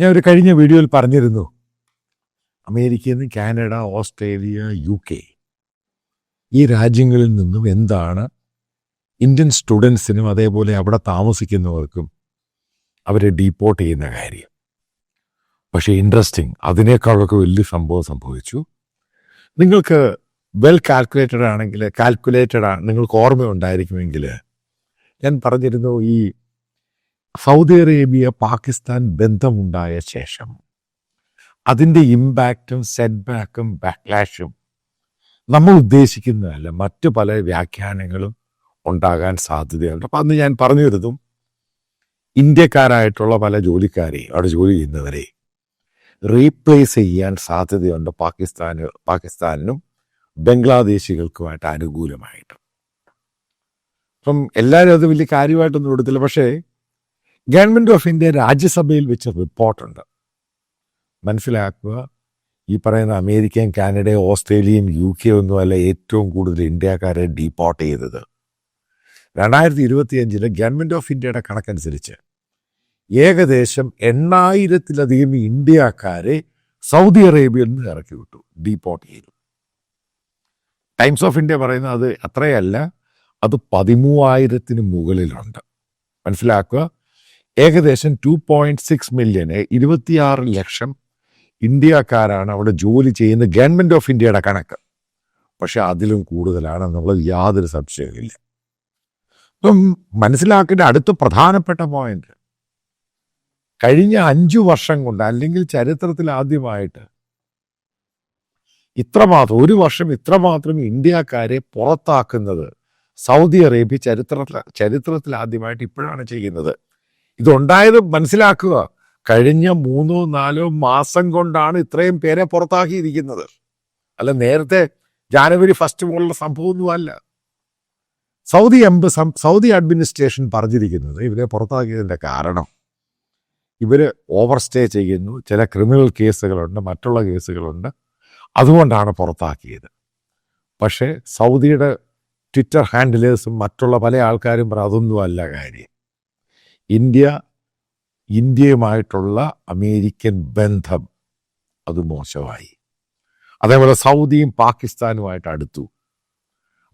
ഞാൻ ഒരു കഴിഞ്ഞ വീഡിയോയിൽ പറഞ്ഞിരുന്നു. അമേരിക്കയിൽ നിന്ന് കാനഡ ഓസ്ട്രേലിയ യു കെ ഈ രാജ്യങ്ങളിൽ നിന്നും എന്താണ് ഇന്ത്യൻ സ്റ്റുഡൻസിനും അതേപോലെ അവിടെ താമസിക്കുന്നവർക്കും അവരെ ഡീപ്പോർട്ട് ചെയ്യുന്ന കാര്യം. പക്ഷേ ഇൻട്രസ്റ്റിംഗ് അതിനേക്കാളൊക്കെ വലിയ സംഭവം സംഭവിച്ചു. നിങ്ങൾക്ക് വെൽ കാൽക്കുലേറ്റഡ് ആണെങ്കിൽ കാൽക്കുലേറ്റഡ് ആണ് നിങ്ങൾക്ക് ഓർമ്മയുണ്ടായിരിക്കുമെങ്കിൽ ഞാൻ പറഞ്ഞിരുന്നു ഈ സൗദി അറേബ്യ പാകിസ്ഥാൻ ബന്ധമുണ്ടായ ശേഷം അതിന്റെ ഇമ്പാക്റ്റും സെറ്റ് ബാക്കും ബാക്ക്ലാഷും നമ്മൾ ഉദ്ദേശിക്കുന്നതല്ല. മറ്റു പല വ്യാഖ്യാനങ്ങളും ഉണ്ടാകാൻ സാധ്യതയുണ്ട്. അപ്പം അന്ന് ഞാൻ പറഞ്ഞു വരുന്നതും ഇന്ത്യക്കാരായിട്ടുള്ള പല ജോലിക്കാരെ അവിടെ ജോലി ചെയ്യുന്നവരെ റീപ്ലേസ് ചെയ്യാൻ സാധ്യതയുണ്ട് പാകിസ്ഥാന് പാകിസ്ഥാനിനും ബംഗ്ലാദേശികൾക്കുമായിട്ട് അനുകൂലമായിട്ട്. അപ്പം എല്ലാവരും അത് വലിയ കാര്യമായിട്ടൊന്നും കൊടുത്തില്ല പക്ഷേ ഗവൺമെന്റ് ഓഫ് ഇന്ത്യ രാജ്യസഭയിൽ വെച്ച റിപ്പോർട്ടുണ്ട്. മനസ്സിലാക്കുക ഈ പറയുന്ന അമേരിക്കയും കാനഡയും ഓസ്ട്രേലിയയും യു കെ ഒന്നുമല്ല ഏറ്റവും കൂടുതൽ ഇന്ത്യക്കാരെ ഡീപ്പോർട്ട് ചെയ്തത്. രണ്ടായിരത്തി ഇരുപത്തിയഞ്ചിൽ ഗവൺമെന്റ് ഓഫ് ഇന്ത്യയുടെ കണക്കനുസരിച്ച് ഏകദേശം എണ്ണായിരത്തിലധികം ഇന്ത്യക്കാരെ സൗദി അറേബ്യയിൽ നിന്ന് ഇറക്കി വിട്ടു ഡീപ്പോർട്ട് ചെയ്തു. ടൈംസ് ഓഫ് ഇന്ത്യ പറയുന്നത് അത് അത്രയല്ല അത് പതിമൂവായിരത്തിന് മുകളിലുണ്ട്. മനസ്സിലാക്കുക ഏകദേശം ടു പോയിന്റ് സിക്സ് മില്യന് ഇരുപത്തിയാറ് ലക്ഷം ഇന്ത്യക്കാരാണ് അവിടെ ജോലി ചെയ്യുന്ന ഗവൺമെന്റ് ഓഫ് ഇന്ത്യയുടെ കണക്ക്. പക്ഷെ അതിലും കൂടുതലാണെന്നുള്ളത് യാതൊരു സംശയവുമില്ല അപ്പം മനസ്സിലാക്കേണ്ട അടുത്ത പ്രധാനപ്പെട്ട പോയിന്റ് കഴിഞ്ഞ അഞ്ചു വർഷം കൊണ്ട് അല്ലെങ്കിൽ ചരിത്രത്തിൽ ആദ്യമായിട്ട് ഇത്രമാത്രം ഒരു വർഷം ഇത്രമാത്രം ഇന്ത്യക്കാരെ പുറത്താക്കുന്നത് സൗദി അറേബ്യ ചരിത്ര ചരിത്രത്തിൽ ആദ്യമായിട്ട് ഇപ്പോഴാണ് ചെയ്യുന്നത്. ഇതുണ്ടായത് മനസ്സിലാക്കുക. കഴിഞ്ഞ മൂന്നോ നാലോ മാസം കൊണ്ടാണ് ഇത്രയും പേരെ പുറത്താക്കിയിരിക്കുന്നത്. അല്ല നേരത്തെ ജാനുവരി ഫസ്റ്റ് പോലുള്ള സംഭവമൊന്നും അല്ല സൗദി എംബ സൗദി അഡ്മിനിസ്ട്രേഷൻ പറഞ്ഞിരിക്കുന്നത് ഇവരെ പുറത്താക്കിയതിന്റെ കാരണം. ഇവർ ഓവർ സ്റ്റേ ചെയ്യുന്നു. ചില ക്രിമിനൽ കേസുകളുണ്ട് മറ്റുള്ള കേസുകളുണ്ട്. അതുകൊണ്ടാണ് പുറത്താക്കിയത്. പക്ഷേ സൗദിയുടെ ട്വിറ്റർ ഹാൻഡിലേഴ്സും മറ്റുള്ള പല ആൾക്കാരും പറ അതൊന്നും അല്ല കാര്യം. ഇന്ത്യ ഇന്ത്യയുമായിട്ടുള്ള അമേരിക്കൻ ബന്ധം അത് മോശമായി. അതേപോലെ സൗദിയും പാകിസ്ഥാനുമായിട്ട് അടുത്തു.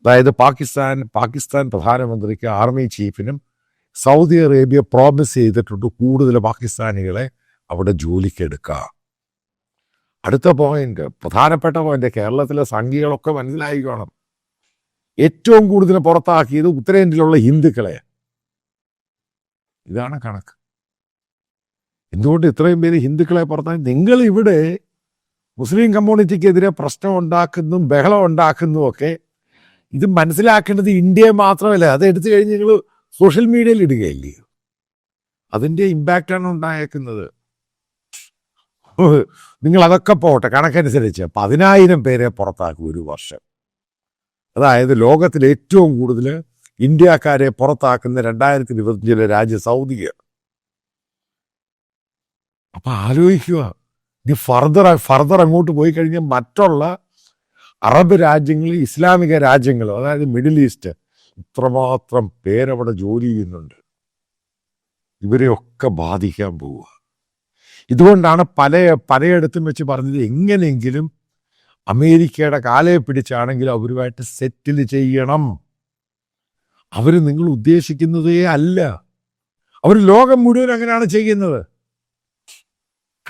അതായത് പാകിസ്ഥാൻ പാകിസ്ഥാൻ പ്രധാനമന്ത്രിക്ക് ആർമി ചീഫിനും സൗദി അറേബ്യ പ്രോമിസ് ചെയ്തിട്ടുണ്ട് കൂടുതൽ പാകിസ്ഥാനികളെ അവിടെ ജോലിക്കെടുക്കാം. അടുത്ത പോയിന്റ് പ്രധാനപ്പെട്ട പോയിന്റ് കേരളത്തിലെ സംഖ്യകളൊക്കെ മനസ്സിലായിക്കോണം. ഏറ്റവും കൂടുതൽ പുറത്താക്കിയത് ഉത്തരേന്ത്യയിലുള്ള ഹിന്ദുക്കളെ ഇതാണ് കണക്ക്. എന്തുകൊണ്ട് ഇത്രയും പേര് ഹിന്ദുക്കളെ പുറത്താക്കി നിങ്ങൾ ഇവിടെ മുസ്ലിം കമ്മ്യൂണിറ്റിക്കെതിരെ പ്രശ്നം ഉണ്ടാക്കുന്നു ബഹളം ഉണ്ടാക്കുന്നു ഒക്കെ ഇത് മനസ്സിലാക്കേണ്ടത് ഇന്ത്യയെ മാത്രമല്ല അത് എടുത്തു കഴിഞ്ഞ് നിങ്ങൾ സോഷ്യൽ മീഡിയയിൽ ഇടുകയില്ലേ? അതിന്റെ ഇമ്പാക്റ്റാണ് ഉണ്ടായേക്കുന്നത്. നിങ്ങൾ അതൊക്കെ പോട്ടെ കണക്കനുസരിച്ച് പതിനായിരം പേരെ പുറത്താക്കും ഒരു വർഷം. അതായത് ലോകത്തിൽ ഏറ്റവും കൂടുതൽ ഇന്ത്യക്കാരെ പുറത്താക്കുന്ന രണ്ടായിരത്തി ഇരുപത്തിയഞ്ചിലെ രാജ്യം സൗദിയാണ് അപ്പൊ ആലോചിക്കുക. ഇനി ഫർദർ ഫർദർ അങ്ങോട്ട് പോയി കഴിഞ്ഞാൽ മറ്റുള്ള അറബ് രാജ്യങ്ങളിൽ ഇസ്ലാമിക രാജ്യങ്ങൾ അതായത് മിഡിൽ ഈസ്റ്റ് ഇത്രമാത്രം പേരവിടെ ജോലി ചെയ്യുന്നുണ്ട്. ഇവരെയൊക്കെ ബാധിക്കാൻ പോവുക. ഇതുകൊണ്ടാണ് പല പലയിടത്തും വെച്ച് പറഞ്ഞത് എങ്ങനെയെങ്കിലും അമേരിക്കയുടെ കാലയെ പിടിച്ചാണെങ്കിലും അവരുമായിട്ട് സെറ്റിൽ ചെയ്യണം. അവർ നിങ്ങൾ ഉദ്ദേശിക്കുന്നതേ അല്ല. അവർ ലോകം മുഴുവൻ അങ്ങനെയാണ് ചെയ്യുന്നത്.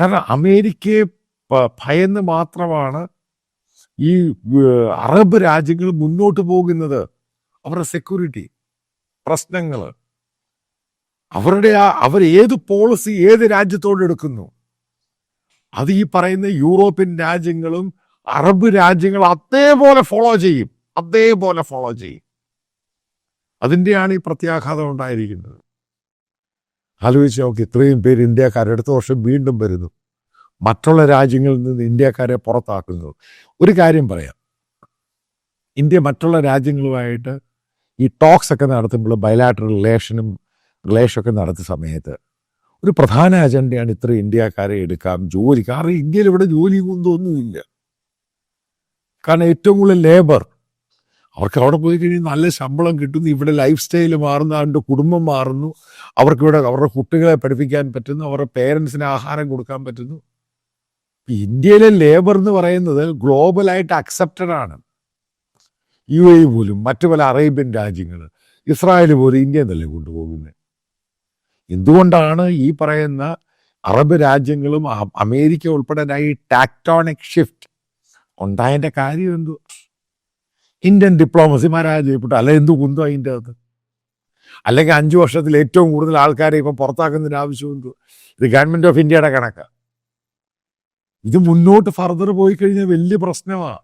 കാരണം അമേരിക്കയെ ഭയന്ന് മാത്രമാണ് ഈ അറബ് രാജ്യങ്ങൾ മുന്നോട്ട് പോകുന്നത്. അവരുടെ സെക്യൂരിറ്റി പ്രശ്നങ്ങൾ. അവരുടെ ആ അവർ ഏത് പോളിസി ഏത് രാജ്യത്തോട് എടുക്കുന്നു? അത് ഈ പറയുന്ന യൂറോപ്യൻ രാജ്യങ്ങളും അറബ് രാജ്യങ്ങളും അതേപോലെ ഫോളോ ചെയ്യും. അതേപോലെ ഫോളോ ചെയ്യും. അതിന്റെയാണ് ഈ പ്രത്യാഘാതം ഉണ്ടായിരിക്കുന്നത്. ആലോചിച്ച് നോക്കി ഇത്രയും പേര് ഇന്ത്യക്കാർ അടുത്ത വർഷം വീണ്ടും വരുന്നു. മറ്റുള്ള രാജ്യങ്ങളിൽ നിന്ന് ഇന്ത്യക്കാരെ പുറത്താക്കുന്നു. ഒരു കാര്യം പറയാം. ഇന്ത്യ മറ്റുള്ള രാജ്യങ്ങളുമായിട്ട് ഈ ടോക്സ് ഒക്കെ നടത്തുമ്പോൾ ബയലാറ്ററൽ റിലേഷനും റിലേഷനൊക്കെ നടത്തിയ സമയത്ത് ഒരു പ്രധാന അജണ്ടയാണ് ഇത്ര ഇന്ത്യക്കാരെ എടുക്കാം ജോലി കാരണം ഇന്ത്യയിൽ ഇവിടെ ജോലി ഒന്നുമില്ല കാരണം ഏറ്റവും കൂടുതൽ ലേബർ അവർക്ക് അവിടെ പോയി കഴിഞ്ഞാൽ നല്ല ശമ്പളം കിട്ടുന്നു. ഇവിടെ ലൈഫ് സ്റ്റൈൽ മാറുന്നു. അവന്റെ കുടുംബം മാറുന്നു. അവർക്കിവിടെ അവരുടെ കുട്ടികളെ പഠിപ്പിക്കാൻ പറ്റുന്നു. അവരുടെ പേരൻസിന് ആഹാരം കൊടുക്കാൻ പറ്റുന്നു. ഇന്ത്യയിലെ ലേബർ എന്ന് പറയുന്നത് ഗ്ലോബലായിട്ട് അക്സെപ്റ്റഡ് ആണ്. യു എ പോലും മറ്റു പല അറേബ്യൻ രാജ്യങ്ങൾ ഇസ്രായേൽ പോലും ഇന്ത്യ എന്നല്ലേ കൊണ്ടുപോകുന്നത് എന്തുകൊണ്ടാണ് ഈ പറയുന്ന അറബ് രാജ്യങ്ങളും അമേരിക്ക ഉൾപ്പെടെ ഈ ടാക്ടോണിക് ഷിഫ്റ്റ് ഉണ്ടായതിന്റെ കാര്യം എന്തു ഇന്ത്യൻ ഡിപ്ലോമസി ചെയ്യപ്പെട്ടു അല്ല എന്ത് കുന്തോ അതിന്റെ അകത്ത്? അല്ലെങ്കിൽ അഞ്ച് വർഷത്തിൽ ഏറ്റവും കൂടുതൽ ആൾക്കാരെ ഇപ്പം പുറത്താക്കുന്നതിന് ആവശ്യം എന്തു? ഇത് ഗവൺമെന്റ് ഓഫ് ഇന്ത്യയുടെ കണക്കാണ് ഇത് മുന്നോട്ട് ഫർദർ പോയി കഴിഞ്ഞാൽ വലിയ പ്രശ്നമാണ്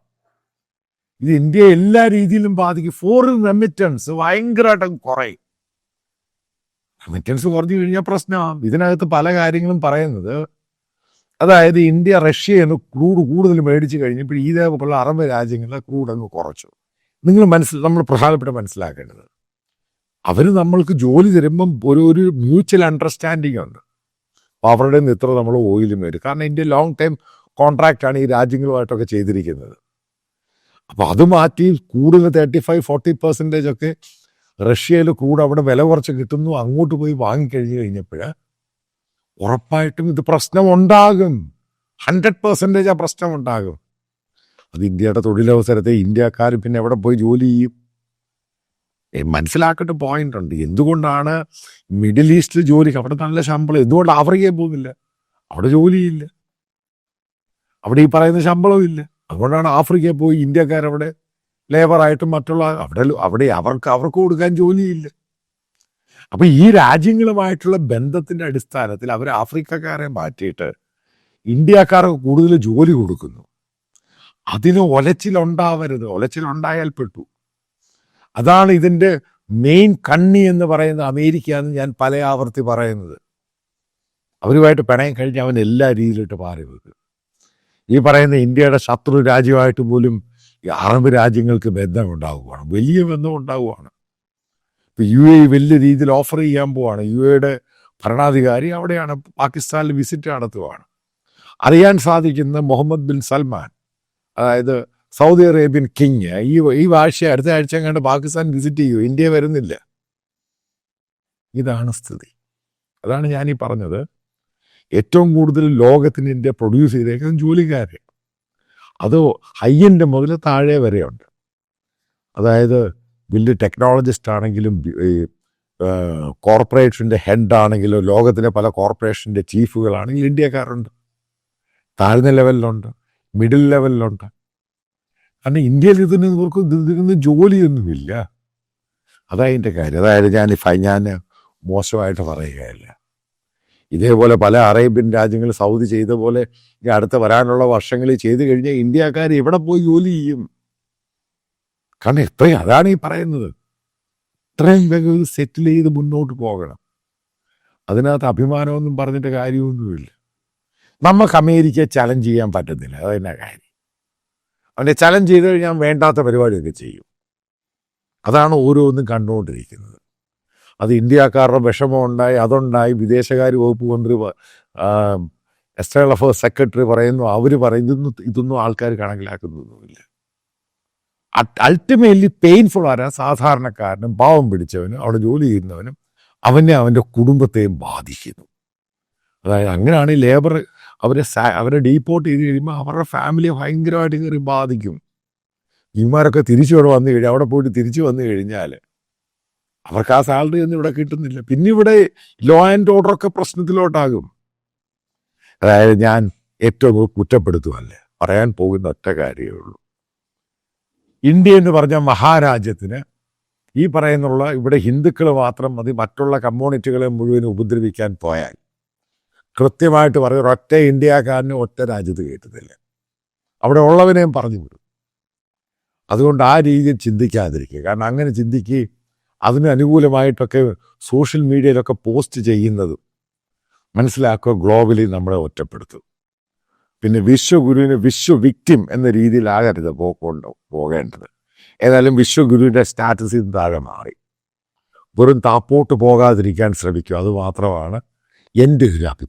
ഇത് ഇന്ത്യയെ എല്ലാ രീതിയിലും ബാധിക്കും. ഫോറിൻ റെമിറ്റൻസ് ഭയങ്കരമായിട്ട് കുറയും. റെമിറ്റൻസ് കുറഞ്ഞു കഴിഞ്ഞാൽ പ്രശ്നമാണ് ഇതിനകത്ത് പല കാര്യങ്ങളും പറയുന്നത്. അതായത് ഇന്ത്യ റഷ്യ എന്ന് ക്രൂഡ് കൂടുതൽ മേടിച്ചു കഴിഞ്ഞപ്പോൾ ഇതേപോലുള്ള അറബ് രാജ്യങ്ങളിലെ ക്രൂഡ് അങ്ങ് കുറച്ചു. നിങ്ങൾ മനസ്സിൽ നമ്മൾ പ്രധാനപ്പെട്ട മനസ്സിലാക്കേണ്ടത് അവർ നമ്മൾക്ക് ജോലി തരുമ്പം ഒരു ഒരു മ്യൂച്വൽ അണ്ടർസ്റ്റാൻഡിങ് ഉണ്ട്. അപ്പോൾ അവരുടെ നിന്ന് ഇത്ര നമ്മൾ ഓയിൽ വരും. കാരണം ഇതിന്റെ ലോങ് ടൈം കോൺട്രാക്റ്റാണ് ഈ രാജ്യങ്ങളുമായിട്ടൊക്കെ ചെയ്തിരിക്കുന്നത്. അപ്പോൾ അത് മാറ്റി കൂടുതൽ തേർട്ടി ഫൈവ് ഫോർട്ടി പെർസെന്റേജ് ഒക്കെ റഷ്യയിൽ ക്രൂഡ് അവിടെ വില കുറച്ച് കിട്ടുന്നു അങ്ങോട്ട് പോയി വാങ്ങിക്കഴിഞ്ഞ് കഴിഞ്ഞപ്പോൾ ഉറപ്പായിട്ടും ഇത് പ്രശ്നമുണ്ടാകും. ഹൺഡ്രഡ് പെർസെന്റേജ് ആ പ്രശ്നം ഉണ്ടാകും അത് ഇന്ത്യയുടെ തൊഴിലവസരത്തെ ഇന്ത്യക്കാർ പിന്നെ എവിടെ പോയി ജോലി ചെയ്യും? മനസ്സിലാക്കേണ്ട പോയിന്റ് ഉണ്ട്. എന്തുകൊണ്ടാണ് മിഡിൽ ഈസ്റ്റിൽ ജോലി അവിടെ നല്ല ശമ്പളം എന്തുകൊണ്ട് ആഫ്രിക്കയിൽ പോകുന്നില്ല അവിടെ ജോലിയില്ല അവിടെ ഈ പറയുന്ന ശമ്പളവും ഇല്ല. അതുകൊണ്ടാണ് ആഫ്രിക്കയിൽ പോയി ഇന്ത്യക്കാരവിടെ ലേബറായിട്ടും മറ്റുള്ള അവിടെ അവിടെ അവർക്ക് അവർക്ക് കൊടുക്കാൻ ജോലിയില്ല അപ്പൊ ഈ രാജ്യങ്ങളുമായിട്ടുള്ള ബന്ധത്തിന്റെ അടിസ്ഥാനത്തിൽ അവർ ആഫ്രിക്കക്കാരെ മാറ്റിയിട്ട് ഇന്ത്യക്കാർക്ക് കൂടുതൽ ജോലി കൊടുക്കുന്നു. അതിന് ഒലച്ചിലുണ്ടാവരുത്. ഒലച്ചിലുണ്ടായാൽ പെട്ടു. അതാണ് ഇതിന്റെ മെയിൻ കണ്ണി എന്ന് പറയുന്ന അമേരിക്ക എന്ന് ഞാൻ പല ആവർത്തി പറയുന്നത്. അവരുമായിട്ട് പിണയം കഴിഞ്ഞ് അവൻ എല്ലാ രീതിയിലിട്ട് പാറി വെക്കും. ഈ പറയുന്ന ഇന്ത്യയുടെ ശത്രു രാജ്യമായിട്ട് പോലും ഈ അറബ് രാജ്യങ്ങൾക്ക് ബന്ധം ഉണ്ടാവുകയാണ് വലിയ ബന്ധം ഉണ്ടാവുകയാണ് ഇപ്പം യു എ വലിയ രീതിയിൽ ഓഫർ ചെയ്യാൻ പോവാണ്. യു എയുടെ ഭരണാധികാരി അവിടെയാണ്. പാകിസ്ഥാനിൽ വിസിറ്റ് നടത്തുവാണ്. അറിയാൻ സാധിക്കുന്ന മുഹമ്മദ് ബിൻ സൽമാൻ. അതായത് സൗദി അറേബ്യൻ കിങ് ഈ ഈ ആഴ്ച അടുത്ത ആഴ്ച കണ്ട് പാകിസ്ഥാൻ വിസിറ്റ് ചെയ്യൂ ഇന്ത്യ വരുന്നില്ല. ഇതാണ് സ്ഥിതി. അതാണ് ഞാൻ ഈ പറഞ്ഞത്. ഏറ്റവും കൂടുതൽ ലോകത്തിന് ഇന്ത്യ പ്രൊഡ്യൂസ് ചെയ്തേക്കുന്നത് ജോലിക്കാർ അത് ഹൈ മുതൽ താഴെ വരെയുണ്ട്. അതായത് വലിയ ടെക്നോളജിസ്റ്റ് ആണെങ്കിലും കോർപ്പറേഷന്റെ ഹെഡ് ആണെങ്കിലും ലോകത്തിലെ പല കോർപ്പറേഷന്റെ ചീഫുകളാണെങ്കിലും ഇന്ത്യക്കാരുണ്ട്. താഴ്ന്ന ലെവലിലുണ്ട് മിഡിൽ ലെവലിലുണ്ട് കാരണം ഇന്ത്യയിൽ ഇതിന് ഇവർക്ക് ഇതിന് ജോലിയൊന്നുമില്ല. അതതിന്റെ കാര്യം. അതായത് ഞാൻ ഞാൻ മോശമായിട്ട് പറയുകയല്ല. ഇതേപോലെ പല അറേബ്യൻ രാജ്യങ്ങൾ സൗദി ചെയ്ത പോലെ ഈ അടുത്ത വരാനുള്ള വർഷങ്ങളിൽ ചെയ്തു കഴിഞ്ഞാൽ ഇന്ത്യക്കാർ എവിടെ പോയി ജോലി ചെയ്യും. കാരണം ഇത്രയും അതാണ് ഈ പറയുന്നത്. ഇത്രയും വേഗം സെറ്റിൽ ചെയ്ത് മുന്നോട്ട് പോകണം. അതിനകത്ത് അഭിമാനമൊന്നും പറഞ്ഞിട്ട് കാര്യമൊന്നുമില്ല. നമുക്ക് അമേരിക്കയെ ചലഞ്ച് ചെയ്യാൻ പറ്റത്തില്ല. അത് തന്നെ കാര്യം. അവനെ ചലഞ്ച് ചെയ്ത് കഴിഞ്ഞാൽ വേണ്ടാത്ത പരിപാടിയൊക്കെ ചെയ്യും. അതാണ് ഓരോന്നും കണ്ടുകൊണ്ടിരിക്കുന്നത്. അത് ഇന്ത്യക്കാരുടെ വിഷമം ഉണ്ടായി അതുണ്ടായി. വിദേശകാര്യ വകുപ്പ് മന്ത്രി എക്സ്റ്റേണൽ അഫേഴ്സ് സെക്രട്ടറി പറയുന്നു. അവർ പറയുന്നു ഇതൊന്നും ആൾക്കാർ കണക്കിലാക്കുന്നൊന്നുമില്ല. അൾട്ടിമേറ്റ്ലി പെയിൻഫുൾ ആരാ സാധാരണക്കാരനും പാവം പിടിച്ചവനും അവിടെ ജോലി ചെയ്യുന്നവനും അവനെ അവന്റെ കുടുംബത്തെയും ബാധിക്കുന്നു. അതായത് അങ്ങനെയാണ് ഈ ലേബർ അവരെ അവരെ ഡീപ്പോർട്ട് ചെയ്ത് കഴിയുമ്പോൾ അവരുടെ ഫാമിലിയെ ഭയങ്കരമായിട്ട് കയറി ബാധിക്കും. ഇമാരൊക്കെ തിരിച്ചു ഇവിടെ വന്നു കഴിഞ്ഞാൽ അവിടെ പോയിട്ട് തിരിച്ചു വന്നു കഴിഞ്ഞാൽ അവർക്ക് ആ സാലറി ഒന്നും ഇവിടെ കിട്ടുന്നില്ല. പിന്നെ ഇവിടെ ലോ ആൻഡ് ഓർഡർ ഒക്കെ പ്രശ്നത്തിലോട്ടാകും. അതായത് ഞാൻ ഏറ്റവും കൂടുതൽ കുറ്റപ്പെടുത്തുമല്ലേ പറയാൻ പോകുന്ന ഒറ്റ കാര്യമേ ഉള്ളൂ. ഇന്ത്യ എന്ന് പറഞ്ഞ മഹാരാജ്യത്തിന് ഈ പറയുന്നുള്ള ഇവിടെ ഹിന്ദുക്കൾ മാത്രം മതി മറ്റുള്ള കമ്മ്യൂണിറ്റികളെ മുഴുവൻ ഉപദ്രവിക്കാൻ പോയാൽ. കൃത്യമായിട്ട് പറയും ഒറ്റ ഇന്ത്യക്കാരനും ഒറ്റ രാജ്യത്ത് കയറ്റുന്നില്ല അവിടെ ഉള്ളവനെയും പറഞ്ഞു വിടും. അതുകൊണ്ട് ആ രീതിയിൽ ചിന്തിക്കാതിരിക്കുക. കാരണം അങ്ങനെ ചിന്തിക്കുകയും അതിന് അനുകൂലമായിട്ടൊക്കെ സോഷ്യൽ മീഡിയയിലൊക്കെ പോസ്റ്റ് ചെയ്യുന്നതും മനസ്സിലാക്കുക ഗ്ലോബലി നമ്മളെ ഒറ്റപ്പെടുത്തും. പിന്നെ വിശ്വഗുരുവിന് വിശ്വ വിക്റ്റിം എന്ന രീതിയിലാകരുത് പോക്കൊണ്ട് പോകേണ്ടത്? ഏതായാലും വിശ്വഗുരുവിന്റെ സ്റ്റാറ്റസിൽ ഇന്ന് താഴെ മാറി. വെറും താപ്പോട്ട് പോകാതിരിക്കാൻ ശ്രമിക്കും അത് മാത്രമാണ് என்று விழாவுக்கு